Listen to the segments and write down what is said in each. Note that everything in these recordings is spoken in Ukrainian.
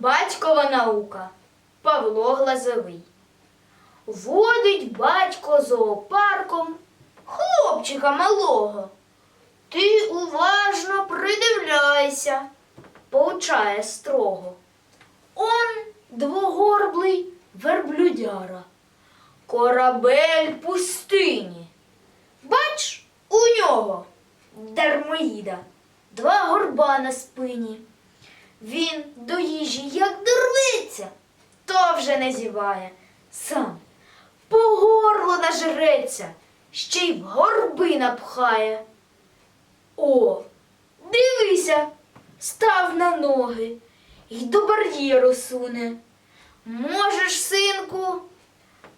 Батькова наука Павло Глазовий. Водить батько зоопарком хлопчика малого. Ти уважно придивляйся, поучає строго. Он двогорблий верблюдяра, корабель пустині. Бач, у нього дармоїда, два горба на спині. Він до їжі як дурниця, то вже не зіває, сам по горло нажреться, ще й в горби напхає. О, дивися, став на ноги й до бар'єру суне. Можеш, синку,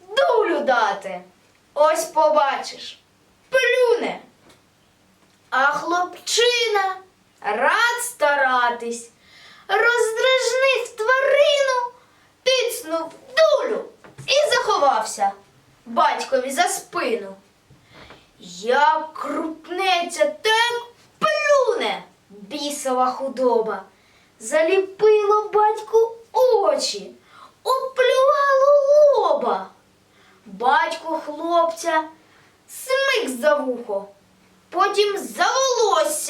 дулю дати. Ось побачиш, плюне. А хлопчина рад старатись, роздражнив тварину, тицнув дулю і заховався батькові за спину. Як крупнеться, так плюне бісова худоба. Заліпило батьку очі, оплювало лоба. Батько хлопця смик за вухо, потім за волосся.